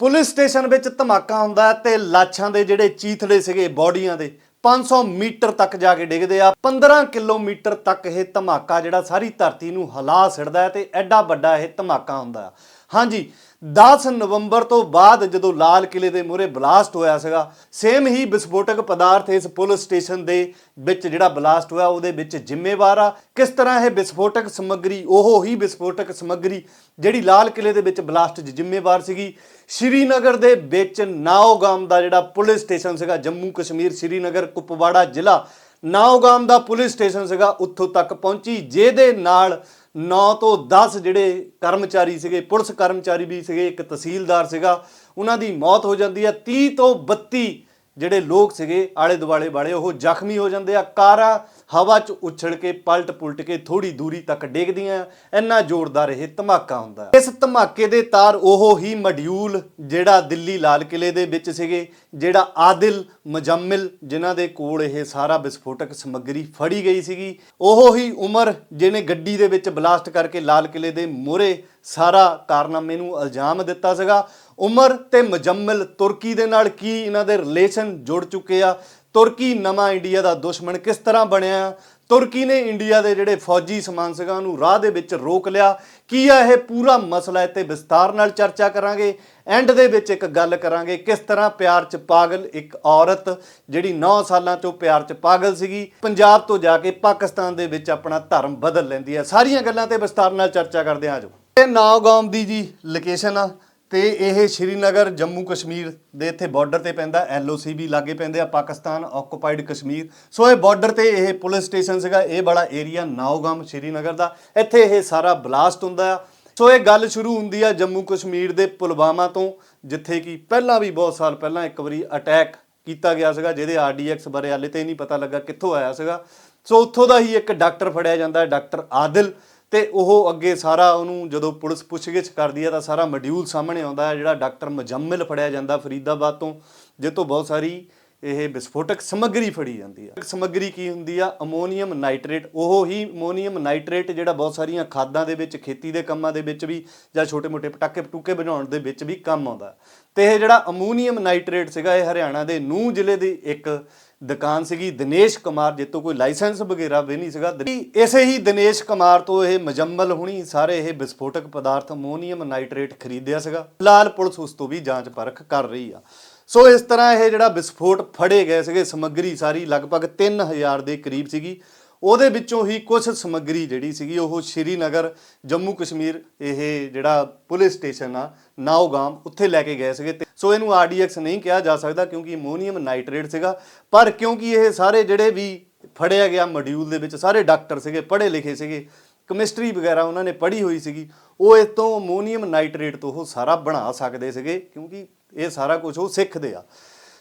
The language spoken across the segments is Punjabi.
ਪੁਲਿਸ ਸਟੇਸ਼ਨ ਵਿੱਚ ਧਮਾਕਾ ਹੁੰਦਾ ਹੈ ਤੇ ਲਾਸ਼ਾਂ ਦੇ ਜਿਹੜੇ ਚੀਥੜੇ ਸੀਗੇ ਬਾਡੀਆਂ ਦੇ 500 ਮੀਟਰ ਤੱਕ ਜਾ ਕੇ ਡਿੱਗਦੇ ਆ। 15 ਕਿਲੋਮੀਟਰ ਤੱਕ ਇਹ ਧਮਾਕਾ ਜਿਹੜਾ ਸਾਰੀ ਧਰਤੀ ਨੂੰ ਹਿਲਾ ਛੱਡਦਾ ਹੈ ਤੇ ਐਡਾ ਵੱਡਾ ਇਹ ਧਮਾਕਾ ਹੁੰਦਾ ਆ ਹਾਂਜੀ 10 ਨਵੰਬਰ ਤੋਂ ਬਾਅਦ ਜਦੋਂ ਲਾਲ ਕਿਲੇ ਦੇ ਮੂਹਰੇ ਬਲਾਸਟ ਹੋਇਆ ਸੀਗਾ ਸੇਮ ਹੀ ਵਿਸਫੋਟਕ ਪਦਾਰਥ ਇਸ ਪੁਲਿਸ ਸਟੇਸ਼ਨ ਦੇ ਵਿੱਚ ਜਿਹੜਾ ਬਲਾਸਟ ਹੋਇਆ, ਉਹਦੇ ਵਿੱਚ ਜ਼ਿੰਮੇਵਾਰ ਆ। ਕਿਸ ਤਰ੍ਹਾਂ ਇਹ ਵਿਸਫੋਟਕ ਸਮੱਗਰੀ, ਉਹ ਹੀ ਵਿਸਫੋਟਕ ਸਮੱਗਰੀ ਜਿਹੜੀ ਲਾਲ ਕਿਲੇ ਦੇ ਵਿੱਚ ਬਲਾਸਟ 'ਚ ਜ਼ਿੰਮੇਵਾਰ ਸੀਗੀ, ਸ਼੍ਰੀਨਗਰ ਦੇ ਵਿੱਚ ਨਾਓਗਾਮ ਦਾ ਜਿਹੜਾ ਪੁਲਿਸ ਸਟੇਸ਼ਨ ਸੀਗਾ, ਜੰਮੂ ਕਸ਼ਮੀਰ, ਸ਼੍ਰੀਨਗਰ, ਕੁਪਵਾੜਾ ਜ਼ਿਲ੍ਹਾ, ਨਾਓਗਾਮ ਦਾ ਪੁਲਿਸ ਸਟੇਸ਼ਨ ਸੀਗਾ, ਉੱਥੋਂ ਤੱਕ ਪਹੁੰਚੀ, ਜਿਹਦੇ ਨਾਲ 9 ਤੋਂ 10 ਜਿਹੜੇ ਕਰਮਚਾਰੀ ਸੀਗੇ, ਪੁਲਿਸ ਕਰਮਚਾਰੀ ਵੀ ਸੀਗੇ, ਇੱਕ ਤਹਿਸੀਲਦਾਰ ਸੀਗਾ, ਉਹਨਾਂ ਦੀ ਮੌਤ ਹੋ ਜਾਂਦੀ ਹੈ। 30 ਤੋਂ 32 ਜਿਹੜੇ ਲੋਕ ਸੀਗੇ ਆਲੇ ਦੁਆਲੇ ਵਾਲੇ, ਉਹ ਜ਼ਖਮੀ ਹੋ ਜਾਂਦੇ ਆ। ਕਾਰਾਂ ਹਵਾ 'ਚ ਉਛੜ ਕੇ ਪਲਟ ਪੁਲਟ ਕੇ ਥੋੜੀ ਦੂਰੀ ਤੱਕ ਡੇਗਦੀਆਂ, ਇੰਨਾ ਜ਼ੋਰਦਾਰ ਇਹ ਧਮਾਕਾ ਹੁੰਦਾ। ਇਸ ਧਮਾਕੇ ਦੇ ਤਾਰ ਉਹ ਹੀ ਮੋਡਿਊਲ ਜਿਹੜਾ ਦਿੱਲੀ ਲਾਲ ਕਿਲੇ ਦੇ ਵਿੱਚ ਸੀਗੇ, ਜਿਹੜਾ ਆਦਿਲ ਮੁਜੰਮਿਲ, ਜਿਨ੍ਹਾਂ ਦੇ ਕੋਲ ਇਹ ਸਾਰਾ ਵਿਸਫੋਟਕ ਸਮੱਗਰੀ ਫੜੀ ਗਈ ਸੀਗੀ। ਉਹ ਹੀ ਉਮਰ ਜਿਹਨੇ ਗੱਡੀ ਦੇ ਵਿੱਚ ਬਲਾਸਟ ਕਰਕੇ ਲਾਲ ਕਿਲੇ ਦੇ ਮੋਹਰੇ ਸਾਰਾ ਕਾਰਨਾਮੇ ਨੂੰ ਇਲਜ਼ਾਮ ਦਿੱਤਾ ਸੀਗਾ। ਉਮਰ ਤੇ ਮੁਜੰਮਿਲ ਤੁਰਕੀ ਦੇ ਨਾਲ ਕੀ ਇਹਨਾਂ ਦੇ ਰਿਲੇਸ਼ਨ ਜੁੜ ਚੁੱਕੇ ਆ ਤੁਰਕੀ ਨਵਾਂ ਇੰਡੀਆ ਦਾ ਦੁਸ਼ਮਣ ਕਿਸ ਤਰ੍ਹਾਂ ਬਣਿਆ? ਤੁਰਕੀ ਨੇ ਇੰਡੀਆ ਦੇ ਜਿਹੜੇ ਫੌਜੀ ਸਮਾਨ ਸੀਗਾ, ਉਹਨੂੰ ਰਾਹ ਦੇ ਵਿੱਚ ਰੋਕ ਲਿਆ। ਕੀ ਆ ਇਹ ਪੂਰਾ ਮਸਲਾ ਇੱਥੇ ਵਿਸਤਾਰ ਨਾਲ ਚਰਚਾ ਕਰਾਂਗੇ? ਐਂਡ ਦੇ ਵਿੱਚ ਇੱਕ ਗੱਲ ਕਰਾਂਗੇ, ਕਿਸ ਤਰ੍ਹਾਂ ਪਿਆਰ 'ਚ ਪਾਗਲ ਇੱਕ ਔਰਤ, ਜਿਹੜੀ 9 ਸਾਲਾਂ ਤੋਂ ਪਿਆਰ 'ਚ ਪਾਗਲ ਸੀਗੀ, ਪੰਜਾਬ ਤੋਂ ਜਾ ਕੇ ਪਾਕਿਸਤਾਨ ਦੇ ਵਿੱਚ ਆਪਣਾ ਧਰਮ ਬਦਲ ਲੈਂਦੀ ਹੈ। ਸਾਰੀਆਂ ਗੱਲਾਂ ਤੇ ਵਿਸਤਾਰ ਨਾਲ ਚਰਚਾ ਕਰਦੇ ਹਾਂ ਆਜੋ ਇਹ ਨਾਗੌਮ ਦੀ ਜੀ ਲੋਕੇਸ਼ਨ ਆ। ਤੇ ਇਹ ਸ਼੍ਰੀਨਗਰ, ਜੰਮੂ ਕਸ਼ਮੀਰ ਦੇ ਇੱਥੇ ਬਾਰਡਰ ਤੇ ਪੈਂਦਾ ਐਲਓਸੀ ਵੀ ਲਾਗੇ ਪੈਂਦੇ ਆ, ਪਾਕਿਸਤਾਨ ਆਕੂਪਾਈਡ ਕਸ਼ਮੀਰ। ਸੋ ਇਹ ਬਾਰਡਰ ਤੇ ਇਹ ਪੁਲਿਸ ਸਟੇਸ਼ਨ ਸੀਗਾ, ਇਹ ਬੜਾ ਏਰੀਆ ਨਾਓਗਮ ਸ਼੍ਰੀਨਗਰ ਦਾ। ਇੱਥੇ ਇਹ ਸਾਰਾ ਬਲਾਸਟ ਹੁੰਦਾ ਆ। ਸੋ ਇਹ ਗੱਲ ਸ਼ੁਰੂ ਹੁੰਦੀ ਆ ਜੰਮੂ ਕਸ਼ਮੀਰ ਦੇ ਪੁਲਵਾਮਾ ਤੋਂ, ਜਿੱਥੇ ਕਿ ਪਹਿਲਾਂ ਵੀ ਬਹੁਤ ਸਾਲ ਪਹਿਲਾਂ ਇੱਕ ਵਾਰੀ ਅਟੈਕ ਕੀਤਾ ਗਿਆ ਸੀਗਾ, ਜਿਹਦੇ ਆਰਡੀਐਕਸ ਬਾਰੇ ਹਾਲੇ ਤੇ ਨਹੀਂ ਪਤਾ ਲੱਗਾ ਕਿੱਥੋਂ ਆਇਆ ਸੀਗਾ। ਸੋ ਉੱਥੋਂ ਦਾ ਹੀ ਇੱਕ ਡਾਕਟਰ ਫੜਿਆ ਜਾਂਦਾ ਹੈ ਡਾਕਟਰ ਆਦਿਲ। ਤੇ ਉਹ ਅੱਗੇ ਸਾਰਾ ਉਹਨੂੰ ਜਦੋਂ ਪੁਲਿਸ ਪੁੱਛਗਿੱਛ ਕਰਦੀ ਹੈ ਤਾਂ ਸਾਰਾ ਮੋਡਿਊਲ ਸਾਹਮਣੇ ਆਉਂਦਾ ਹੈ, ਜਿਹੜਾ ਡਾਕਟਰ ਮੁਜੰਮਿਲ ਫੜਿਆ ਜਾਂਦਾ ਫਰੀਦਾਬਾਦ ਤੋਂ, ਜਿਹ ਤੋਂ ਬਹੁਤ ਸਾਰੀ ਇਹ ਵਿਸਫੋਟਕ ਸਮੱਗਰੀ ਫੜੀ ਜਾਂਦੀ ਹੈ ਸਮੱਗਰੀ ਕੀ ਹੁੰਦੀ ਆ? Ammonium nitrate. ਉਹ ਹੀ ਅਮੋਨੀਅਮ ਨਾਈਟ੍ਰੇਟ ਜਿਹੜਾ ਬਹੁਤ ਸਾਰੀਆਂ ਖਾਦਾਂ ਦੇ ਵਿੱਚ, ਖੇਤੀ ਦੇ ਕੰਮਾਂ ਦੇ ਵਿੱਚ ਵੀ ਜਾਂ ਛੋਟੇ-ਮੋਟੇ ਪਟਾਕੇ ਪਟੂਕੇ ਬਣਾਉਣ ਦੇ ਵਿੱਚ ਵੀ ਕੰਮ ਆਉਂਦਾ। ਤੇ ਇਹ ਜਿਹੜਾ ਅਮੋਨੀਅਮ ਨਾਈਟ੍ਰੇਟ ਸੀਗਾ, ਇਹ ਹਰਿਆਣਾ ਦੇ ਨੂਹ ਜ਼ਿਲ੍ਹੇ ਦੀ ਇੱਕ ਦੁਕਾਨ ਸੀਗੀ, ਦਿਨੇਸ਼ ਕੁਮਾਰ ਜਿੱਤੋਂ ਕੋਈ ਲਾਇਸੈਂਸ ਵਗੈਰਾ ਵੀ ਨਹੀਂ ਸੀਗਾ। ਇਸੇ ਹੀ ਦਿਨੇਸ਼ ਕੁਮਾਰ ਤੋਂ ਇਹ ਮੁਜੰਮਲ ਹੁਣੀ ਸਾਰੇ ਇਹ ਵਿਸਫੋਟਕ ਪਦਾਰਥ ਅਮੋਨੀਅਮ ਨਾਈਟ੍ਰੇਟ ਖਰੀਦਿਆ ਸੀਗਾ। ਫਿਲਹਾਲ ਪੁਲਿਸ ਉਸ ਤੋਂ ਵੀ ਜਾਂਚ ਪਰਖ ਕਰ ਰਹੀ ਆ। ਸੋ ਇਸ ਤਰ੍ਹਾਂ ਇਹ ਜਿਹੜਾ ਵਿਸਫੋਟ ਫੜੇ ਗਏ ਸੀਗੇ, ਸਮੱਗਰੀ ਸਾਰੀ ਲਗਭਗ 3000 ਦੇ ਕਰੀਬ ਸੀਗੀ। ਉਹਦੇ ਵਿੱਚੋਂ ਹੀ ਕੁਝ ਸਮੱਗਰੀ ਜਿਹੜੀ ਸੀਗੀ ਉਹ ਸ਼੍ਰੀਨਗਰ, ਜੰਮੂ ਕਸ਼ਮੀਰ ਇਹ ਜਿਹੜਾ ਪੁਲਿਸ ਸਟੇਸ਼ਨ ਆ, ਨਾਓਗਾਮ, ਉੱਥੇ ਲੈ ਕੇ ਗਏ ਸੀਗੇ ਤੇ ਸੋ ਇਹਨੂੰ ਆਰਡੀਐਕਸ ਨਹੀਂ ਕਿਹਾ ਜਾ ਸਕਦਾ ਕਿਉਂਕਿ ਅਮੋਨੀਅਮ ਨਾਈਟ੍ਰੇਟ ਸੀਗਾ। ਪਰ ਕਿਉਂਕਿ ਇਹ ਸਾਰੇ ਜਿਹੜੇ ਵੀ ਫੜਿਆ ਗਿਆ ਮੋਡਿਊਲ ਦੇ ਵਿੱਚ, ਸਾਰੇ ਡਾਕਟਰ ਸੀਗੇ ਪੜ੍ਹੇ ਲਿਖੇ ਸੀਗੇ, ਕੈਮਿਸਟਰੀ ਵਗੈਰਾ ਉਹਨਾਂ ਨੇ ਪੜ੍ਹੀ ਹੋਈ ਸੀਗੀ, ਉਹ ਇਸ ਤੋਂ ਅਮੋਨੀਅਮ ਨਾਈਟ੍ਰੇਟ ਤੋਂ ਉਹ ਸਾਰਾ ਬਣਾ ਸਕਦੇ ਸੀਗੇ ਕਿਉਂਕਿ ਇਹ ਸਾਰਾ ਕੁਝ ਉਹ ਸਿੱਖਦੇ ਆ।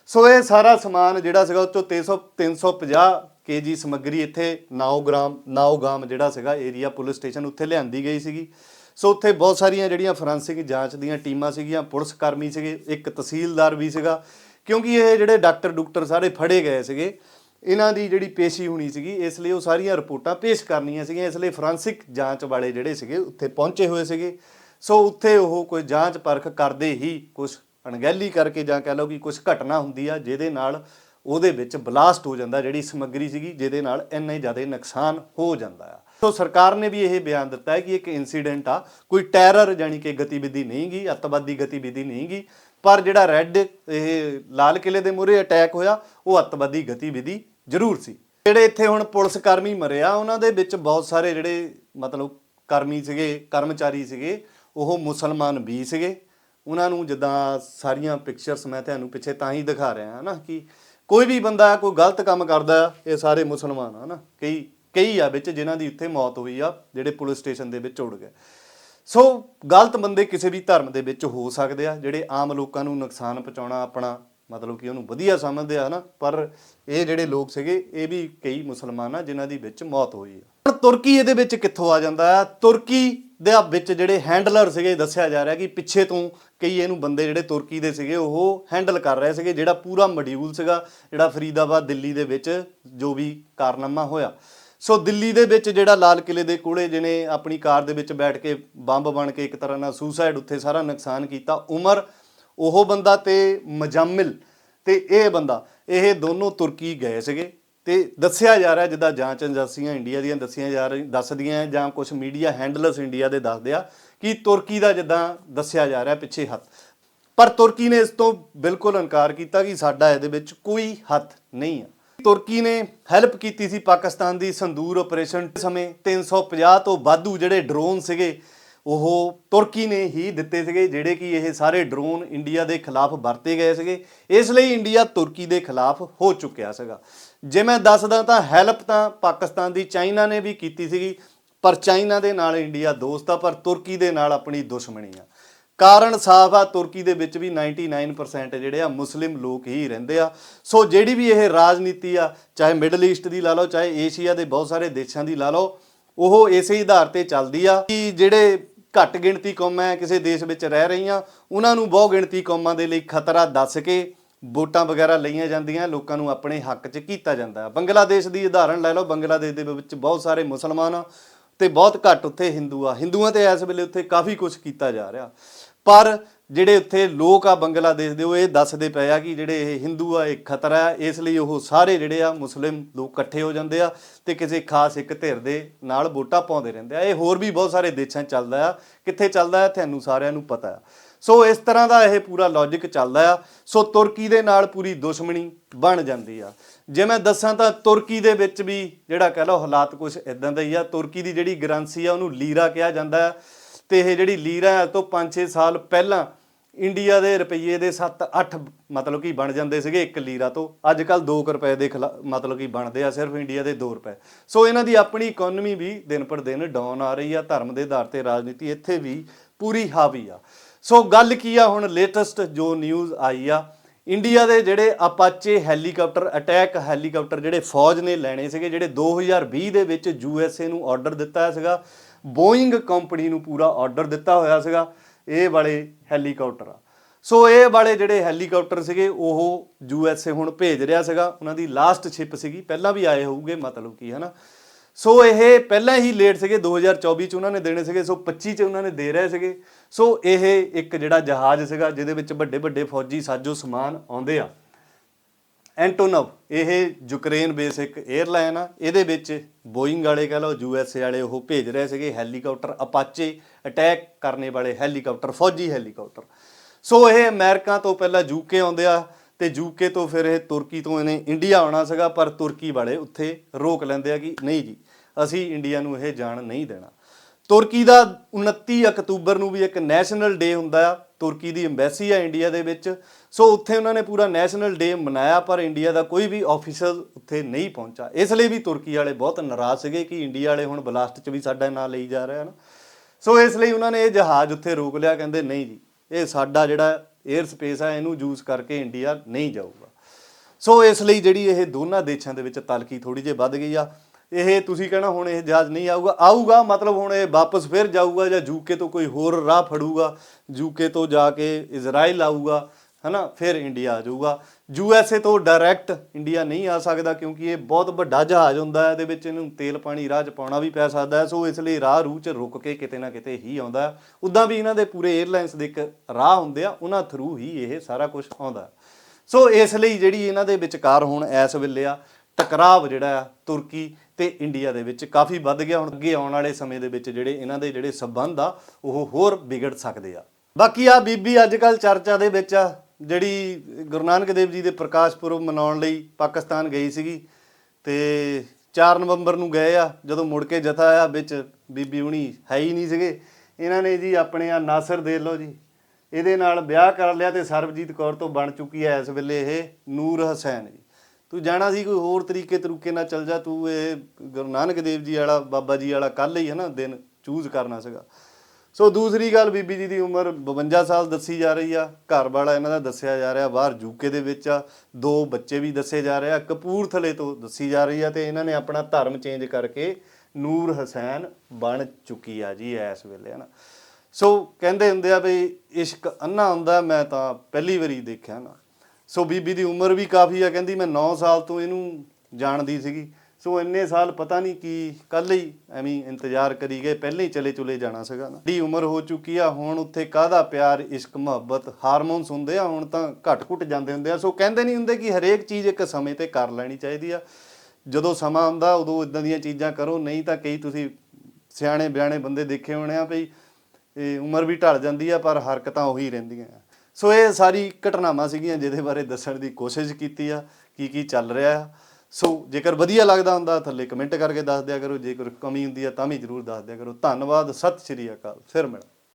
ਸੋ ਇਹ ਸਾਰਾ ਸਮਾਨ ਜਿਹੜਾ ਸੀਗਾ ਉਹ ਚੋਂ 300 350 ਕਿ ਜੀ ਸਮੱਗਰੀ ਇੱਥੇ 9 ਗ੍ਰਾਮ 9 ਗਾਮ ਜਿਹੜਾ ਸੀਗਾ, ਏਰੀਆ ਪੁਲਿਸ ਸਟੇਸ਼ਨ ਉੱਥੇ ਲਿਆਂਦੀ ਗਈ ਸੀਗੀ। ਸੋ ਉੱਥੇ ਬਹੁਤ ਸਾਰੀਆਂ ਜਿਹੜੀਆਂ ਫੋਰੈਂਸਿਕ ਜਾਂਚ ਦੀਆਂ ਟੀਮਾਂ ਸੀਗੀਆਂ, ਪੁਲਿਸ ਕਰਮੀ ਸੀਗੇ, ਇੱਕ ਤਹਿਸੀਲਦਾਰ ਵੀ ਸੀਗਾ। ਕਿਉਂਕਿ ਇਹ ਜਿਹੜੇ ਡਾਕਟਰ ਡਾਕਟਰ ਸਾਰੇ ਫੜੇ ਗਏ ਸੀਗੇ, ਇਹਨਾਂ ਦੀ ਜਿਹੜੀ ਪੇਸ਼ੀ ਹੋਣੀ ਸੀਗੀ, ਇਸ ਲਈ ਉਹ ਸਾਰੀਆਂ ਰਿਪੋਰਟਾਂ ਪੇਸ਼ ਕਰਨੀਆਂ ਸੀਗੀਆਂ, ਇਸ ਲਈ ਫੋਰੈਂਸਿਕ ਜਾਂਚ ਵਾਲੇ ਜਿਹੜੇ ਸੀਗੇ, ਉੱਥੇ ਪਹੁੰਚੇ ਹੋਏ ਸੀਗੇ। ਸੋ ਉੱਥੇ ਉਹ ਕੋਈ ਜਾਂਚ ਪਰਖ ਕਰਦੇ ਹੀ ਕੁਝ ਅਣਗਹਿਲੀ ਕਰਕੇ ਜਾਂ ਕਹਿ ਲਓ ਕਿ ਕੁਝ ਘਟਨਾ ਹੁੰਦੀ ਆ, ਜਿਹਦੇ ਨਾਲ ਉਹਦੇ ਵਿੱਚ ਬਲਾਸਟ ਹੋ ਜਾਂਦਾ ਜਿਹੜੀ ਸਮੱਗਰੀ ਸੀਗੀ, ਜਿਹਦੇ ਨਾਲ ਇੰਨਾ ਹੀ ਜ਼ਿਆਦਾ ਨੁਕਸਾਨ ਹੋ ਜਾਂਦਾ ਆ। ਸੋ ਸਰਕਾਰ ਨੇ ਵੀ ਇਹ ਬਿਆਨ ਦਿੱਤਾ ਹੈ ਕਿ ਇੱਕ ਇਨਸੀਡੈਂਟ ਆ, ਕੋਈ ਟੈਰਰ ਜਾਨੀ ਕਿ ਗਤੀਵਿਧੀ ਨਹੀਂ ਗਈ ਅੱਤਵਾਦੀ ਗਤੀਵਿਧੀ ਨਹੀਂ ਗਈ ਪਰ ਜਿਹੜਾ ਰੈੱਡ ਇਹ ਲਾਲ ਕਿਲੇ ਦੇ ਮੂਹਰੇ ਅਟੈਕ ਹੋਇਆ, ਉਹ ਅੱਤਵਾਦੀ ਗਤੀਵਿਧੀ ਜ਼ਰੂਰ ਸੀ। ਜਿਹੜੇ ਇੱਥੇ ਹੁਣ ਪੁਲਿਸ ਕਰਮੀ ਮਰੇ ਆ, ਉਹਨਾਂ ਦੇ ਵਿੱਚ ਬਹੁਤ ਸਾਰੇ ਜਿਹੜੇ ਮਤਲਬ ਕਰਮੀ ਸੀਗੇ, ਕਰਮਚਾਰੀ ਸੀਗੇ, ਉਹ ਮੁਸਲਮਾਨ ਵੀ ਸੀਗੇ। ਉਹਨਾਂ ਨੂੰ ਜਿੱਦਾਂ ਸਾਰੀਆਂ ਪਿਕਚਰਸ ਮੈਂ ਤੁਹਾਨੂੰ ਪਿੱਛੇ ਤਾਂ ਹੀ ਦਿਖਾ ਰਿਹਾ ਹਾਂ ਨਾ ਕਿ ਕੋਈ ਵੀ ਬੰਦਾ ਕੋਈ ਗਲਤ ਕੰਮ ਕਰਦਾ ਆ, ਇਹ ਸਾਰੇ ਮੁਸਲਮਾਨ ਆ ਨਾ ਕਈ ਕਈ ਆ ਵਿੱਚ ਜਿਨ੍ਹਾਂ ਦੀ ਉੱਥੇ ਮੌਤ ਹੋਈ ਆ ਜਿਹੜੇ ਪੁਲਿਸ ਸਟੇਸ਼ਨ ਦੇ ਵਿੱਚ ਉੜ ਗਏ। ਸੋ ਗਲਤ ਬੰਦੇ ਕਿਸੇ ਵੀ ਧਰਮ ਦੇ ਵਿੱਚ ਹੋ ਸਕਦੇ ਆ ਜਿਹੜੇ ਆਮ ਲੋਕਾਂ ਨੂੰ ਨੁਕਸਾਨ ਪਹੁੰਚਾਉਣਾ ਆਪਣਾ ਮਤਲਬ ਕਿ ਉਹਨੂੰ ਵਧੀਆ ਸਮਝਦੇ ਆ ਨਾ ਪਰ ਇਹ ਜਿਹੜੇ ਲੋਕ ਸੀਗੇ ਇਹ ਵੀ ਕਈ ਮੁਸਲਮਾਨ ਆ ਜਿਨ੍ਹਾਂ ਦੀ ਵਿੱਚ ਮੌਤ ਹੋਈ ਆ। ਪਰ ਤੁਰਕੀ ਇਹਦੇ ਵਿੱਚ ਕਿੱਥੋਂ ਆ ਜਾਂਦਾ ਆ? ਤੁਰਕੀ ਦੇ ਵਿੱਚ ਜਿਹੜੇ ਹੈਂਡਲਰ ਸੀਗੇ, ਦੱਸਿਆ ਜਾ ਰਿਹਾ ਕਿ ਪਿੱਛੇ ਤੋਂ ਕਈ ਇਹਨੂੰ ਬੰਦੇ ਜਿਹੜੇ ਤੁਰਕੀ ਦੇ ਸੀਗੇ, ਉਹ ਹੈਂਡਲ ਕਰ ਰਹੇ ਸੀਗੇ, ਜਿਹੜਾ ਪੂਰਾ ਮੋਡਿਊਲ ਸੀਗਾ, ਜਿਹੜਾ ਫਰੀਦਾਬਾਦ ਦਿੱਲੀ ਦੇ ਵਿੱਚ ਜੋ ਵੀ ਕਾਰਨਾਮਾ ਹੋਇਆ। ਸੋ ਦਿੱਲੀ ਦੇ ਵਿੱਚ ਜਿਹੜਾ ਲਾਲ ਕਿਲੇ ਦੇ ਕੋਲੇ ਜਿਹਨੇ ਆਪਣੀ ਕਾਰ ਦੇ ਵਿੱਚ ਬੈਠ ਕੇ ਬੰਬ ਬਣ ਕੇ ਇੱਕ ਤਰ੍ਹਾਂ ਨਾਲ ਸੁਸਾਈਡ ਉੱਥੇ ਸਾਰਾ ਨੁਕਸਾਨ ਕੀਤਾ, ਉਮਰ, ਉਹ ਬੰਦਾ ਤੇ ਮਜਾਮਿਲ ਤੇ ਇਹ ਬੰਦਾ, ਇਹ ਦੋਨੋਂ ਤੁਰਕੀ ਗਏ ਸੀਗੇ। ਤੇ ਦੱਸਿਆ ਜਾ ਰਿਹਾ ਜਿੱਦਾਂ ਜਾਂਚ ਏਜੰਸੀਆਂ ਇੰਡੀਆ ਦੀਆਂ ਦੱਸੀਆਂ ਜਾ ਰਹੀ ਦੱਸਦੀਆਂ ਜਾਂ ਕੁਝ ਮੀਡੀਆ ਹੈਂਡਲਰਸ ਇੰਡੀਆ ਦੇ ਦੱਸਦੇ ਆ ਕਿ ਤੁਰਕੀ ਦਾ ਜਿੱਦਾਂ ਦੱਸਿਆ ਜਾ ਰਿਹਾ ਪਿੱਛੇ ਹੱਥ। ਪਰ ਤੁਰਕੀ ਨੇ ਇਸ ਤੋਂ ਬਿਲਕੁਲ ਇਨਕਾਰ ਕੀਤਾ ਕਿ ਸਾਡਾ ਇਹਦੇ ਵਿੱਚ ਕੋਈ ਹੱਥ ਨਹੀਂ ਆ। ਤੁਰਕੀ ਨੇ ਹੈਲਪ ਕੀਤੀ ਸੀ ਪਾਕਿਸਤਾਨ ਦੀ ਸੰਦੂਰ ਆਪਰੇਸ਼ਨ ਸਮੇਂ 350 ਤੋਂ ਵਾਧੂ ਜਿਹੜੇ ਡਰੋਨ ਸੀਗੇ ਉਹ ਤੁਰਕੀ ਨੇ ਹੀ ਦਿੱਤੇ ਸੀਗੇ, ਜਿਹੜੇ ਕਿ ਇਹ ਸਾਰੇ ਡਰੋਨ ਇੰਡੀਆ ਦੇ ਖਿਲਾਫ ਵਰਤੇ ਗਏ ਸੀਗੇ। ਇਸ ਲਈ ਇੰਡੀਆ ਤੁਰਕੀ ਦੇ ਖਿਲਾਫ ਹੋ ਚੁੱਕਿਆ ਸੀਗਾ। ਜੇ ਮੈਂ ਦੱਸਦਾ ਤਾਂ ਹੈਲਪ ਤਾਂ ਪਾਕਿਸਤਾਨ ਦੀ ਚਾਈਨਾ ਨੇ ਵੀ ਕੀਤੀ ਸੀਗੀ, ਪਰ ਚਾਈਨਾ ਦੇ ਨਾਲ ਇੰਡੀਆ ਦੋਸਤ ਆ, ਪਰ ਤੁਰਕੀ ਦੇ ਨਾਲ ਆਪਣੀ ਦੁਸ਼ਮਣੀ ਆ। ਕਾਰਨ ਸਾਫ਼ ਆ, ਤੁਰਕੀ ਦੇ ਵਿੱਚ ਵੀ 99% ਜਿਹੜੇ ਆ ਮੁਸਲਿਮ ਲੋਕ ਹੀ ਰਹਿੰਦੇ ਆ। ਸੋ ਜਿਹੜੀ ਵੀ ਇਹ ਰਾਜਨੀਤੀ ਆ, ਚਾਹੇ ਮਿਡਲ ਈਸਟ ਦੀ ਲਾ ਲਓ, ਚਾਹੇ ਏਸ਼ੀਆ ਦੇ ਬਹੁਤ ਸਾਰੇ ਦੇਸ਼ਾਂ ਦੀ ਲਾ ਲਓ, ਉਹ ਇਸੇ ਆਧਾਰ ਤੇ ਚੱਲਦੀ ਆ ਕਿ ਜਿਹੜੇ ਘੱਟ ਗਿਣਤੀ ਕੌਮਾਂ ਕਿਸੇ ਦੇਸ਼ ਵਿੱਚ ਰਹਿ ਰਹੀਆਂ ਉਹਨਾਂ ਨੂੰ ਬਹੁ ਗਿਣਤੀ ਕੌਮਾਂ ਦੇ ਲਈ ਖਤਰਾ ਦੱਸ ਕੇ ਵੋਟਾਂ ਵਗੈਰਾ ਲਈਆਂ ਜਾਂਦੀਆਂ, ਲੋਕਾਂ ਨੂੰ ਆਪਣੇ ਹੱਕ 'ਚ ਕੀਤਾ ਜਾਂਦਾ। ਬੰਗਲਾਦੇਸ਼ ਦੀ ਉਦਾਹਰਣ ਲੈ ਲਓ, ਬੰਗਲਾਦੇਸ਼ ਦੇ ਵਿੱਚ ਬਹੁਤ ਸਾਰੇ ਮੁਸਲਮਾਨ ਆ ਤੇ ਬਹੁਤ ਘੱਟ ਉੱਥੇ ਹਿੰਦੂ ਆ। ਹਿੰਦੂਆਂ ਤੇ ਇਸ ਵੇਲੇ ਉੱਥੇ ਕਾਫੀ ਕੁਝ ਕੀਤਾ ਜਾ ਰਿਹਾ। ਪਰ ਜਿਹੜੇ ਉੱਥੇ ਲੋਕ ਆ ਬੰਗਲਾਦੇਸ਼ ਦੇ, ਉਹ ਇਹ ਦੱਸਦੇ ਪਏ ਆ ਕਿ ਜਿਹੜੇ ਇਹ ਹਿੰਦੂ ਆ, ਇਹ ਖਤਰਾ ਹੈ ਇਸ ਲਈ ਉਹ ਸਾਰੇ ਜਿਹੜੇ ਆ ਮੁਸਲਿਮ ਲੋਕ ਇਕੱਠੇ ਹੋ ਜਾਂਦੇ ਆ ਤੇ ਕਿਸੇ ਖਾਸ ਇੱਕ ਧਿਰ ਦੇ ਨਾਲ ਵੋਟਾਂ ਪਾਉਂਦੇ ਰਹਿੰਦੇ ਆ। ਇਹ ਹੋਰ ਵੀ ਬਹੁਤ ਸਾਰੇ ਦੇਸ਼ਾਂ ਚੱਲਦਾ ਆ। ਕਿੱਥੇ ਚੱਲਦਾ ਆ, ਤੁਹਾਨੂੰ ਸਾਰਿਆਂ ਨੂੰ ਪਤਾ ਆ। ਸੋ ਇਸ ਤਰ੍ਹਾਂ ਦਾ ਇਹ ਪੂਰਾ ਲੌਜੀਕ ਚੱਲਦਾ ਆ। ਸੋ ਤੁਰਕੀ ਦੇ ਨਾਲ ਪੂਰੀ ਦੁਸ਼ਮਣੀ ਬਣ ਜਾਂਦੀ ਆ। ਜੇ ਮੈਂ ਦੱਸਾਂ ਤਾਂ ਤੁਰਕੀ ਦੇ ਵਿੱਚ ਵੀ ਜਿਹੜਾ ਕਹ ਲਓ ਹਾਲਾਤ ਕੁਝ ਇਦਾਂ ਦਾ ਹੀ ਆ। ਤੁਰਕੀ ਦੀ ਜਿਹੜੀ ਕਰੰਸੀ ਆ, ਉਹਨੂੰ ਲੀਰਾ ਕਿਹਾ ਜਾਂਦਾ ਆ। ਤੇ ਇਹ ਜਿਹੜੀ ਲੀਰਾ ਤੋਂ 5-6 ਸਾਲ ਪਹਿਲਾਂ ਇੰਡੀਆ ਦੇ ਰੁਪਈਏ ਦੇ 7-8 ਮਤਲਬ ਕਿ ਬਣ ਜਾਂਦੇ ਸੀਗੇ 1 ਲੀਰਾ ਤੋਂ। ਅੱਜ ਕੱਲ 2 ਰੁਪਏ ਦੇ ਖਿਲਾ- ਮਤਲਬ ਕਿ ਬਣਦੇ ਆ, ਸਿਰਫ ਇੰਡੀਆ ਦੇ 2 ਰੁਪਏ। ਸੋ ਇਹਨਾਂ ਦੀ ਆਪਣੀ ਇਕਨੋਮੀ ਵੀ ਦਿਨ ਪਰ ਦਿਨ ਡਾਊਨ ਆ ਰਹੀ ਆ, ਧਰਮ ਦੇ ਆਧਾਰ ਤੇ ਰਾਜਨੀਤੀ ਇੱਥੇ ਵੀ ਪੂਰੀ ਹਾਵੀ ਆ। ਸੋ ਗੱਲ ਕੀ ਆ ਹੁਣ ਲੇਟੈਸਟ ਜੋ ਨਿਊਜ਼ ਆਈ ਆ, ਇੰਡੀਆ ਦੇ ਜਿਹੜੇ ਅਪਾਚੇ ਹੈਲੀਕਾਪਟਰ ਅਟੈਕ ਹੈਲੀਕਾਪਟਰ ਜਿਹੜੇ ਫੌਜ ਨੇ ਲੈਣੇ ਸੀਗੇ, ਜਿਹੜੇ 2020 ਦੇ ਵਿੱਚ ਯੂਐਸਏ ਨੂੰ ਆਰਡਰ ਦਿੱਤਾ ਸੀਗਾ ਬੋਇੰਗ ਕੰਪਨੀ ਨੂੰ ਪੂਰਾ ਆਰਡਰ ਦਿੱਤਾ ਹੋਇਆ ਸੀਗਾ, ਇਹ ਵਾਲੇ ਹੈਲੀਕਾਪਟਰ ਆ। ਸੋ ਇਹ ਵਾਲੇ ਜਿਹੜੇ ਹੈਲੀਕਾਪਟਰ ਸੀਗੇ, ਉਹ ਯੂ ਐੱਸ ਏ ਹੁਣ ਭੇਜ ਰਿਹਾ ਸੀਗਾ। ਉਹਨਾਂ ਦੀ ਲਾਸਟ ਸ਼ਿਪ ਸੀਗੀ। ਪਹਿਲਾਂ ਵੀ ਆਏ ਹੋਊਗੇ, ਮਤਲਬ ਕੀ, ਹਨਾ? ਸੋ ਇਹ ਪਹਿਲਾਂ ਹੀ ਲੇਟ ਸੀਗੇ 2024 ਚ ਉਹਨਾਂ ਨੇ ਦੇਣੇ ਸੀਗੇ ਸੋ 25 ਚ ਉਹਨਾਂ ਨੇ ਦੇ ਰਹੇ ਸੀਗੇ। ਸੋ ਇਹ ਇੱਕ ਜਿਹੜਾ ਜਹਾਜ਼ ਸੀਗਾ, ਜਿਹਦੇ ਵਿੱਚ ਵੱਡੇ ਵੱਡੇ ਫੌਜੀ ਸਾਜੋ ਸਮਾਨ ਆਉਂਦੇ ਆ। ਐਂਟੋਨਵ, ਇਹ ਯੂਕਰੇਨ ਬੇਸ ਇੱਕ 에ਅਰਲਾਈਨ ਆ, ਇਹਦੇ ਵਿੱਚ ਬੋਇੰਗ ਵਾਲੇ ਕਹ ਲਓ ਯੂਐਸਏ ਵਾਲੇ ਉਹ ਭੇਜ ਰਹੇ ਸੀਗੇ ਹੈਲੀਕਾਪਟਰ ਅਪਾਚੇ ਅਟੈਕ ਕਰਨੇ ਵਾਲੇ ਹੈਲੀਕਾਪਟਰ, ਫੌਜੀ ਹੈਲੀਕਾਪਟਰ। ਸੋ ਇਹ ਅਮਰੀਕਾ ਤੋਂ ਪਹਿਲਾਂ ਯੂਕੇ ਆਉਂਦੇ ਆ ਤੇ ਯੂਕੇ ਤੋਂ ਫਿਰ ਇਹ ਤੁਰਕੀ ਤੋਂ ਇਹਨੇ ਇੰਡੀਆ ਆਉਣਾ ਸੀਗਾ, ਪਰ ਤੁਰਕੀ ਵਾਲੇ ਉੱਥੇ ਰੋਕ ਲੈਂਦੇ ਆ ਕਿ ਨਹੀਂ ਜੀ, ਅਸੀਂ ਇੰਡੀਆ ਨੂੰ ਇਹ ਜਾਣ ਨਹੀਂ ਦੇਣਾ। ਤੁਰਕੀ ਦਾ 29 ਅਕਤੂਬਰ ਨੂੰ ਵੀ ਇੱਕ ਨੈਸ਼ਨਲ ਡੇ ਹੁੰਦਾ ਆ, ਤੁਰਕੀ ਦੀ ਐਮਬੈਸੀ ਆ ਇੰਡੀਆ ਦੇ ਵਿੱਚ। ਸੋ ਉੱਥੇ ਉਹਨਾਂ ਨੇ ਪੂਰਾ ਨੈਸ਼ਨਲ ਡੇ ਮਨਾਇਆ, ਪਰ ਇੰਡੀਆ ਦਾ ਕੋਈ ਵੀ ਆਫੀਸਰ ਉੱਥੇ ਨਹੀਂ ਪਹੁੰਚਾ। ਇਸ ਲਈ ਵੀ ਤੁਰਕੀ ਵਾਲੇ ਬਹੁਤ ਨਾਰਾਜ਼ ਸੀਗੇ ਕਿ ਇੰਡੀਆ ਵਾਲੇ ਹੁਣ ਬਲਾਸਟ 'ਚ ਵੀ ਸਾਡਾ ਨਾਂ ਲਈ ਜਾ ਰਹੇ ਹਨ। ਸੋ ਇਸ ਲਈ ਉਹਨਾਂ ਨੇ ਇਹ ਜਹਾਜ਼ ਉੱਥੇ ਰੋਕ ਲਿਆ, ਕਹਿੰਦੇ ਨਹੀਂ ਜੀ, ਇਹ ਸਾਡਾ ਜਿਹੜਾ 에ਅਰ ਸਪੇਸ ਆ, ਇਹਨੂੰ ਯੂਜ਼ ਕਰਕੇ ਇੰਡੀਆ ਨਹੀਂ ਜਾਊਗਾ। ਸੋ ਇਸ ਲਈ ਜਿਹੜੀ ਇਹ ਦੋਨਾਂ ਦੇਸ਼ਾਂ ਦੇ ਵਿੱਚ ਤਲਖੀ ਥੋੜੀ ਜਿਹੀ ਵੱਧ ਗਈ ਆ। ਇਹ ਤੁਸੀਂ ਕਹਿਣਾ ਹੁਣ ਇਹ ਜਹਾਜ਼ ਨਹੀਂ ਆਊਗਾ। ਆਊਗਾ, ਮਤਲਬ ਹੁਣ ਇਹ ਵਾਪਸ ਫਿਰ ਜਾਊਗਾ ਜਾਂ ਯੂਕੇ ਤੋਂ ਕੋਈ ਹੋਰ ਰਾਹ ਫੜੂਗਾ। ਯੂਕੇ ਤੋਂ ਜਾ ਕੇ ਇਜ਼ਰਾਈਲ ਆਊਗਾ, ਹਨਾ? ਫਿਰ ਇੰਡੀਆ ਆ ਜਾਊਗਾ। ਯੂਐਸਏ ਤੋਂ ਡਾਇਰੈਕਟ ਇੰਡੀਆ ਨਹੀਂ ਆ ਸਕਦਾ ਕਿਉਂਕਿ ਇਹ ਬਹੁਤ ਵੱਡਾ ਜਹਾਜ਼ ਹੁੰਦਾ ਹੈ, ਇਹਦੇ ਵਿੱਚ ਇਹਨੂੰ ਤੇਲ ਪਾਣੀ, ਰਾਹ ਚ ਪਾਉਣਾ ਵੀ ਪੈ ਸਕਦਾ ਹੈ। ਸੋ ਇਸ ਲਈ ਰਾਹ ਰੂਹ ਚ ਰੁਕ ਕੇ ਕਿਤੇ ਨਾ ਕਿਤੇ ਹੀ ਆਉਂਦਾ ਹੈ। ਉਦਾਂ ਵੀ ਇਹਨਾਂ ਦੇ ਪੂਰੇ 에ਅਰਲਾਈਨਸ ਦੇ ਇੱਕ ਰਾਹ ਹੁੰਦੇ ਆ, ਉਹਨਾਂ ਥਰੂ ਹੀ ਇਹ ਸਾਰਾ ਕੁਝ ਆਉਂਦਾ ਸੋ ਇਸ ਲਈ ਜਿਹੜੀ ਇਹਨਾਂ ਦੇ ਵਿਚਕਾਰ ਹੁਣ ਇਸ ਵੇਲੇ ਆ, ਟਕਰਾਵ ਜਿਹੜਾ ਆ, ਤੁਰਕੀ ਤੇ ਇੰਡੀਆ ਦੇ ਵਿੱਚ ਕਾਫੀ ਵੱਧ ਗਿਆ। ਹੁਣ ਅੱਗੇ ਆਉਣ ਵਾਲੇ ਸਮੇਂ ਦੇ ਵਿੱਚ ਜਿਹੜੇ ਇਹਨਾਂ ਦੇ ਜਿਹੜੇ ਸਬੰਧ ਆ, ਉਹ ਹੋਰ ਵਿਗੜ ਸਕਦੇ ਆ। ਬਾਕੀ ਆ ਬੀਬੀ ਅੱਜ ਕੱਲ ਚਰਚਾ ਦੇ ਵਿੱਚ ਆ, ਜਿਹੜੀ ਗੁਰੂ ਨਾਨਕ ਦੇਵ ਜੀ ਦੇ ਪ੍ਰਕਾਸ਼ ਪੁਰਬ ਮਨਾਉਣ ਲਈ ਪਾਕਿਸਤਾਨ ਗਈ ਸੀਗੀ ਤੇ 4 ਨਵੰਬਰ ਨੂੰ ਗਏ ਆ, ਜਦੋਂ ਮੁੜ ਕੇ ਜਥਾ ਆਇਆ ਵਿੱਚ ਬੀਬੀ ਹੁਣੀ ਹੈ ਹੀ ਨਹੀਂ ਸੀਗੇ। ਇਹਨਾਂ ਨੇ ਜੀ ਆਪਣੇ ਆ ਨਾਸਰ ਦੇ ਲਓ ਜੀ, ਇਹਦੇ ਨਾਲ ਵਿਆਹ ਕਰ ਲਿਆ ਤੇ ਸਰਬਜੀਤ ਕੌਰ ਤੋਂ ਬਣ ਚੁੱਕੀ ਹੈ ਇਸ ਵੇਲੇ ਇਹ ਨੂਰ ਹਸੈਨ ਜੀ। ਤੂੰ ਜਾਣਾ ਸੀ ਕੋਈ ਹੋਰ ਤਰੀਕੇ ਤਰੀਕੇ ਨਾਲ ਚੱਲ ਜਾ, ਤੂੰ ਇਹ ਗੁਰੂ ਨਾਨਕ ਦੇਵ ਜੀ ਵਾਲਾ, ਬਾਬਾ ਜੀ ਵਾਲਾ ਕੱਲ ਹੀ ਹੈ ਨਾ ਦਿਨ ਚੂਜ਼ ਕਰਨਾ ਸੀਗਾ। ਸੋ ਦੂਸਰੀ ਗੱਲ ਬੀਬੀ ਜੀ ਦੀ ਉਮਰ 52 ਸਾਲ ਦੱਸੀ ਜਾ ਰਹੀ ਆ, ਘਰ ਵਾਲਾ ਇਹਨਾਂ ਦਾ ਦੱਸਿਆ ਜਾ ਰਿਹਾ, ਬਾਹਰ ਯੂਕੇ ਦੇ ਵਿੱਚ ਆ, ਦੋ ਬੱਚੇ ਵੀ ਦੱਸੇ ਜਾ ਰਹੇ ਆ, ਕਪੂਰਥਲੇ ਤੋਂ ਦੱਸੀ ਜਾ ਰਹੀ ਆ ਤੇ ਇਹਨਾਂ ਨੇ ਆਪਣਾ ਧਰਮ ਚੇਂਜ ਕਰਕੇ ਨੂਰ ਹਸੈਨ ਬਣ ਚੁੱਕੀ ਆ ਜੀ ਇਸ ਵੇਲੇ ਹਨਾ ਸੋ ਕਹਿੰਦੇ ਹੁੰਦੇ ਆ ਵੀ ਇਸ਼ਕ ਅੰਨਾ ਹੁੰਦਾ, ਮੈਂ ਤਾਂ ਪਹਿਲੀ ਵਾਰੀ ਦੇਖਿਆ ਨਾ। ਸੋ ਬੀਬੀ ਦੀ ਉਮਰ ਵੀ ਕਾਫੀ ਆ, ਕਹਿੰਦੀ ਮੈਂ 9 ਸਾਲ ਤੋਂ ਇਹਨੂੰ ਜਾਣਦੀ ਸੀਗੀ। ਸੋ ਇੰਨੇ ਸਾਲ ਪਤਾ ਨਹੀਂ ਕੀ ਕੱਲ ਹੀ ਐਵੇਂ ਇੰਤਜ਼ਾਰ ਕਰੀ ਗਏ, ਪਹਿਲਾਂ ਹੀ ਚਲੇ ਚੁਲੇ ਜਾਣਾ ਸੀਗਾ ਨਾ। ਦੀ ਉਮਰ ਹੋ ਚੁੱਕੀ ਆ, ਹੁਣ ਉੱਥੇ ਕਾਹਦਾ ਪਿਆਰ, ਇਸ਼ਕ, ਮੁਹੱਬਤ, ਹਾਰਮੋਨਸ ਹੁੰਦੇ ਆ, ਹੁਣ ਤਾਂ ਘਟ ਘੁੱਟ ਜਾਂਦੇ ਹੁੰਦੇ ਆ। ਸੋ ਕਹਿੰਦੇ ਨਹੀਂ ਹੁੰਦੇ ਕਿ ਹਰੇਕ ਚੀਜ਼ ਇੱਕ ਸਮੇਂ ਤੇ ਕਰ ਲੈਣੀ ਚਾਹੀਦੀ ਆ। ਜਦੋਂ ਸਮਾਂ ਆਉਂਦਾ, ਉਦੋਂ ਇਦਾਂ ਦੀਆਂ ਚੀਜ਼ਾਂ ਕਰੋ, ਨਹੀਂ ਤਾਂ ਕਈ ਤੁਸੀਂ ਸਿਆਣੇ ਬਿਆਣੇ ਬੰਦੇ ਦੇਖੇ ਹੋਣੇ ਆ ਭਈ ਇਹ ਉਮਰ ਵੀ ਢਲ ਜਾਂਦੀ ਆ, ਪਰ ਹਰਕਤਾਂ ਉਹੀ ਰਹਿੰਦੀਆਂ ਸੋ ਇਹ ਸਾਰੀ ਘਟਨਾਵਾਂ ਸੀਗੀਆਂ ਜਿਹਦੇ ਬਾਰੇ ਦੱਸਣ ਦੀ ਕੋਸ਼ਿਸ਼ ਕੀਤੀ ਆ, ਕੀ ਕੀ ਚੱਲ ਰਿਹਾ ਆ। ਸੋ ਜੇਕਰ ਵਧੀਆ ਲੱਗਦਾ ਹੁੰਦਾ, ਥੱਲੇ ਕਮੈਂਟ ਕਰਕੇ ਦੱਸ ਦਿਆ ਕਰੋ। ਜੇਕਰ ਕਮੀ ਹੁੰਦੀ ਆ, ਤਾਂ ਵੀ ਜਰੂਰ ਦੱਸ ਦਿਆ ਕਰੋ। ਧੰਨਵਾਦ, ਸਤਿ ਸ਼੍ਰੀ ਅਕਾਲ। ਫਿਰ ਮਿਲਾਂ।